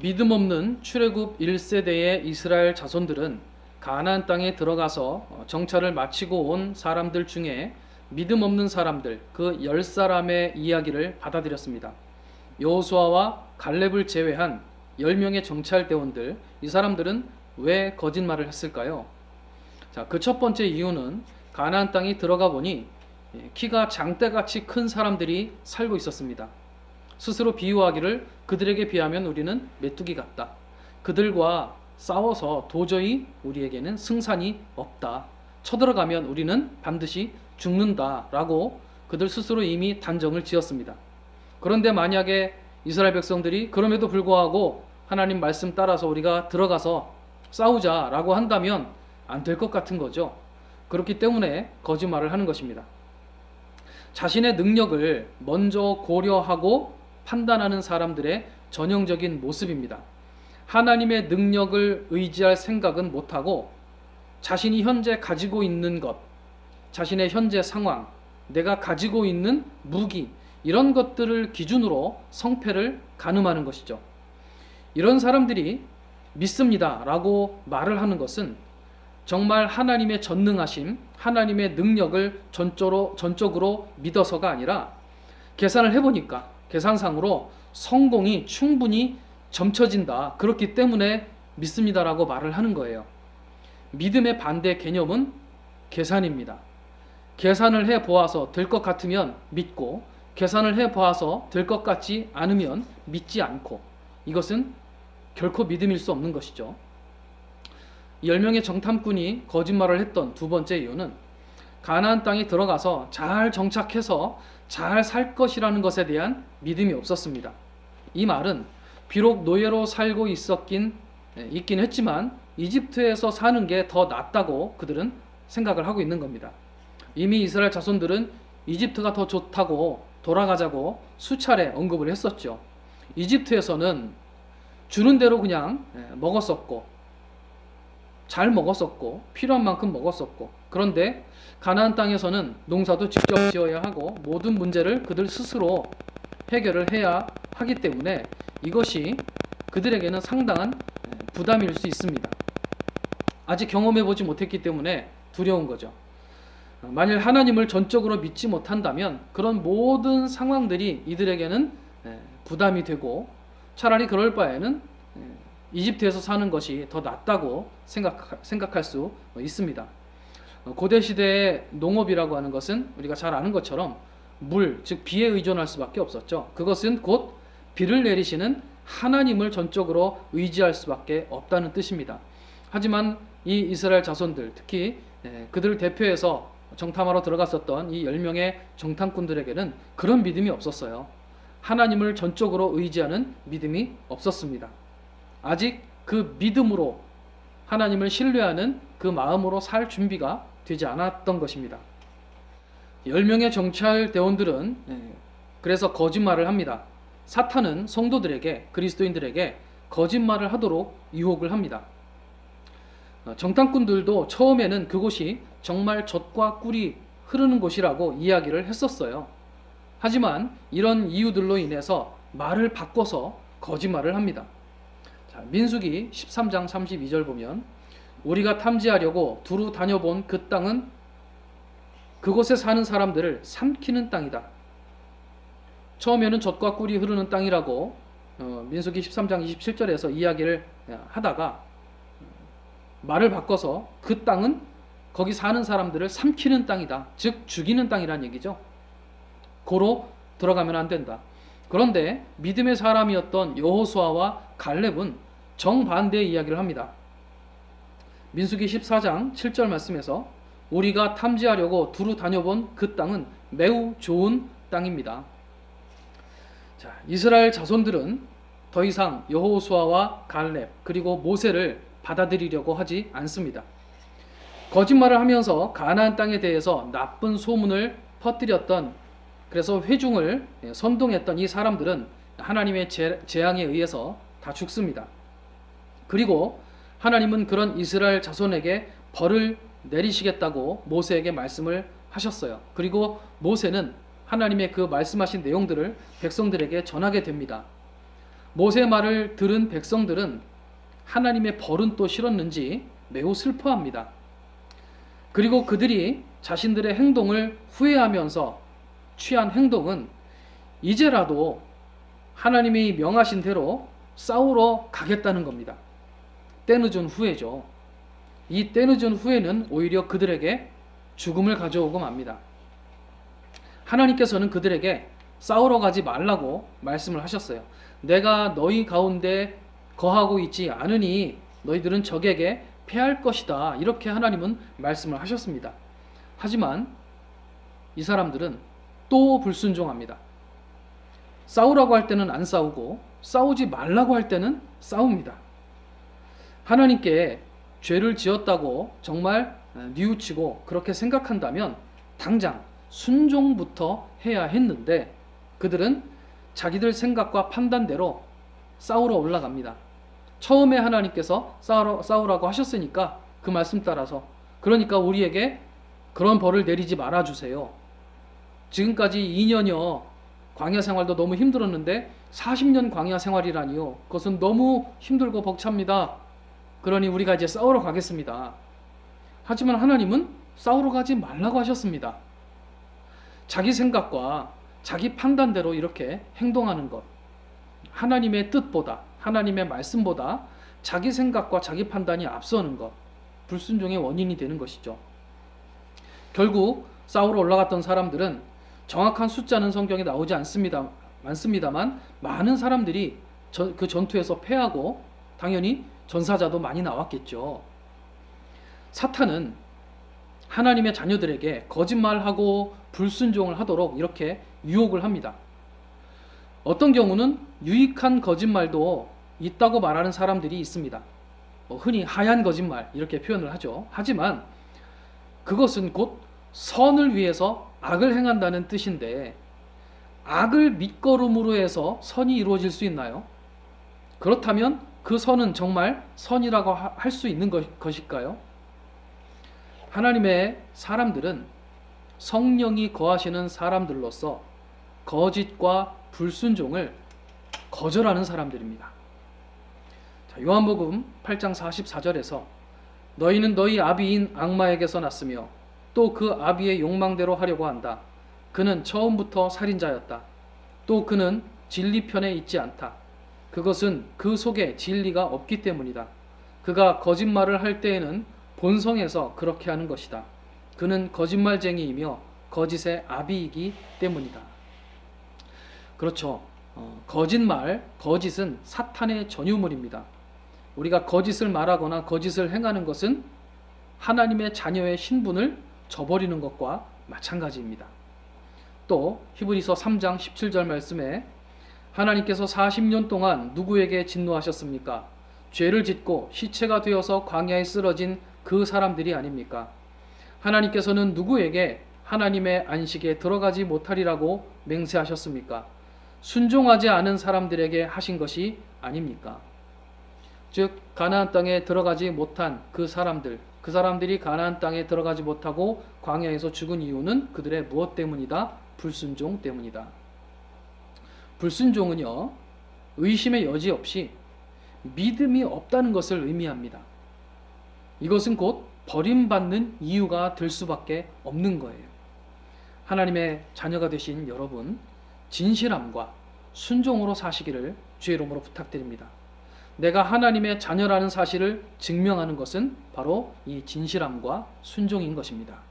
믿음 없는 출애굽 1세대의 이스라엘 자손들은 가나안 땅에 들어가서 어, 정찰을 마치고 온 사람들 중에 믿음 없는 사람들 그 열 사람의 이야기를 받아들였습니다. 여호수아와 갈렙을 제외한 10명의 정찰대원들 이 사람들은 왜 거짓말을 했을까요? 자, 그 첫 번째 이유는 가나안 땅에 들어가 보니 예, 키가 장대같이 큰 사람들이 살고 있었습니다. 스스로 비유하기를 그들에게 비하면 우리는 메뚜기 같다. 그들과 싸워서 도저히 우리에게는 승산이 없다. 쳐들어가면 우리는 반드시 죽는다 라고 그들 스스로 이미 단정을 지었습니다. 그런데 만약에 이스라엘 백성들이 그럼에도 불구하고 하나님 말씀 따라서 우리가 들어가서 싸우자라고 한다면 안 될 것 같은 거죠. 그렇기 때문에 거짓말을 하는 것입니다. 자신의 능력을 먼저 고려하고 판단하는 사람들의 전형적인 모습입니다. 하나님의 능력을 의지할 생각은 못하고 자신이 현재 가지고 있는 것, 자신의 현재 상황, 내가 가지고 있는 무기, 이런 것들을 기준으로 성패를 가늠하는 것이죠. 이런 사람들이 믿습니다 라고 말을 하는 것은 정말 하나님의 전능하심, 하나님의 능력을 전적으로, 전적으로 믿어서가 아니라 계산을 해보니까 계산상으로 성공이 충분히 점쳐진다. 그렇기 때문에 믿습니다라고 말을 하는 거예요. 믿음의 반대 개념은 계산입니다. 계산을 해 보아서 될 것 같으면 믿고 계산을 해 보아서 될 것 같지 않으면 믿지 않고 이것은 결코 믿음일 수 없는 것이죠. 10명의 정탐꾼이 거짓말을 했던 두 번째 이유는 가나안 땅에 들어가서 잘 정착해서 잘 살 것이라는 것에 대한 믿음이 없었습니다. 이 말은 비록 노예로 살고 있었긴 예, 있긴 했지만 이집트에서 사는 게 더 낫다고 그들은 생각을 하고 있는 겁니다. 이미 이스라엘 자손들은 이집트가 더 좋다고 돌아가자고 수차례 언급을 했었죠. 이집트에서는 주는 대로 그냥 예, 먹었었고 잘 먹었었고 필요한 만큼 먹었었고 그런데 가나안 땅에서는 농사도 직접 지어야 하고 모든 문제를 그들 스스로 해결을 해야 하기 때문에 이것이 그들에게는 상당한 부담일 수 있습니다. 아직 경험해 보지 못했기 때문에 두려운 거죠. 만일 하나님을 전적으로 믿지 못한다면 그런 모든 상황들이 이들에게는 부담이 되고 차라리 그럴 바에는 이집트에서 사는 것이 더 낫다고 생각, 생각할 수 있습니다. 고대 시대의 농업이라고 하는 것은 우리가 잘 아는 것처럼 물, 즉 비에 의존할 수밖에 없었죠. 그것은 곧 비를 내리시는 하나님을 전적으로 의지할 수밖에 없다는 뜻입니다. 하지만 이 이스라엘 자손들, 특히 그들을 대표해서 정탐하러 들어갔었던 이 10명의 정탐꾼들에게는 그런 믿음이 없었어요. 하나님을 전적으로 의지하는 믿음이 없었습니다. 아직 그 믿음으로 하나님을 신뢰하는 그 마음으로 살 준비가 되지 않았던 것입니다. 10명의 정찰 대원들은 그래서 거짓말을 합니다. 사탄은 성도들에게 그리스도인들에게 거짓말을 하도록 유혹을 합니다. 어, 정탐꾼들도 처음에는 그곳이 정말 젖과 꿀이 흐르는 곳이라고 이야기를 했었어요. 하지만 이런 이유들로 인해서 말을 바꿔서 거짓말을 합니다. 자, 민수기 13장 32절 보면 우리가 탐지하려고 두루 다녀본 그 땅은 그곳에 사는 사람들을 삼키는 땅이다. 처음에는 젖과 꿀이 흐르는 땅이라고 어, 민수기 13장 27절에서 이야기를 하다가 말을 바꿔서 그 땅은 거기 사는 사람들을 삼키는 땅이다. 즉 죽이는 땅이란 얘기죠. 고로 들어가면 안 된다. 그런데 믿음의 사람이었던 여호수아와 갈렙은 정반대의 이야기를 합니다. 민수기 14장 7절 말씀에서 우리가 탐지하려고 두루 다녀본 그 땅은 매우 좋은 땅입니다. 자, 이스라엘 자손들은 더 이상 여호수아와 갈렙 그리고 모세를 받아들이려고 하지 않습니다. 거짓말을 하면서 가나안 땅에 대해서 나쁜 소문을 퍼뜨렸던 그래서 회중을 선동했던 이 사람들은 하나님의 재앙에 의해서 다 죽습니다. 그리고 하나님은 그런 이스라엘 자손에게 벌을 내리시겠다고 모세에게 말씀을 하셨어요. 그리고 모세는 하나님의 그 말씀하신 내용들을 백성들에게 전하게 됩니다. 모세 말을 들은 백성들은 하나님의 벌은 또 싫었는지 매우 슬퍼합니다. 그리고 그들이 자신들의 행동을 후회하면서 취한 행동은 이제라도 하나님이 명하신 대로 싸우러 가겠다는 겁니다. 때늦은 후회죠. 이 때늦은 후회는 오히려 그들에게 죽음을 가져오고 맙니다. 하나님께서는 그들에게 싸우러 가지 말라고 말씀을 하셨어요. 내가 너희 가운데 거하고 있지 않으니 너희들은 적에게 패할 것이다. 이렇게 하나님은 말씀을 하셨습니다. 하지만 이 사람들은 또 불순종합니다. 싸우라고 할 때는 안 싸우고 싸우지 말라고 할 때는 싸웁니다. 하나님께 죄를 지었다고 정말 뉘우치고 그렇게 생각한다면 당장 순종부터 해야 했는데 그들은 자기들 생각과 판단대로 싸우러 올라갑니다. 처음에 하나님께서 싸우러, 싸우라고 하셨으니까 그 말씀 따라서 그러니까 우리에게 그런 벌을 내리지 말아 주세요. 지금까지 2년여 광야 생활도 너무 힘들었는데 40년 광야 생활이라니요. 그것은 너무 힘들고 벅찹니다. 그러니 우리가 이제 싸우러 가겠습니다. 하지만 하나님은 싸우러 가지 말라고 하셨습니다. 자기 생각과 자기 판단대로 이렇게 행동하는 것. 하나님의 뜻보다, 하나님의 말씀보다 자기 생각과 자기 판단이 앞서는 것. 불순종의 원인이 되는 것이죠. 결국 싸우러 올라갔던 사람들은 정확한 숫자는 성경에 나오지 않습니다. 많습니다만 많은 사람들이 저, 그 전투에서 패하고 당연히 전사자도 많이 나왔겠죠. 사탄은 하나님의 자녀들에게 거짓말하고 불순종을 하도록 이렇게 유혹을 합니다. 어떤 경우는 유익한 거짓말도 있다고 말하는 사람들이 있습니다. 뭐 흔히 하얀 거짓말 이렇게 표현을 하죠. 하지만 그것은 곧 선을 위해서 악을 행한다는 뜻인데 악을 밑거름으로 해서 선이 이루어질 수 있나요? 그렇다면 그 선은 정말 선이라고 할 수 있는 것일까요? 하나님의 사람들은 성령이 거하시는 사람들로서 거짓과 불순종을 거절하는 사람들입니다. 자, 요한복음 8장 44절에서 너희는 너희 아비인 악마에게서 났으며 또 그 아비의 욕망대로 하려고 한다. 그는 처음부터 살인자였다. 또 그는 진리 편에 있지 않다. 그것은 그 속에 진리가 없기 때문이다. 그가 거짓말을 할 때에는 본성에서 그렇게 하는 것이다. 그는 거짓말쟁이이며 거짓의 아비이기 때문이다. 그렇죠. 어, 거짓말, 거짓은 사탄의 전유물입니다. 우리가 거짓을 말하거나 거짓을 행하는 것은 하나님의 자녀의 신분을 저버리는 것과 마찬가지입니다. 또 히브리서 3장 17절 말씀에 하나님께서 40년 동안 누구에게 진노하셨습니까? 죄를 짓고 시체가 되어서 광야에 쓰러진 그 사람들이 아닙니까? 하나님께서는 누구에게 하나님의 안식에 들어가지 못하리라고 맹세하셨습니까? 순종하지 않은 사람들에게 하신 것이 아닙니까? 즉 가나안 땅에 들어가지 못한 그 사람들, 그 사람들이 가나안 땅에 들어가지 못하고 광야에서 죽은 이유는 그들의 무엇 때문이다? 불순종 때문이다. 불순종은요, 의심의 여지 없이 믿음이 없다는 것을 의미합니다. 이것은 곧 버림받는 이유가 될 수밖에 없는 거예요. 하나님의 자녀가 되신 여러분, 진실함과 순종으로 사시기를 주의 이름으로 부탁드립니다. 내가 하나님의 자녀라는 사실을 증명하는 것은 바로 이 진실함과 순종인 것입니다.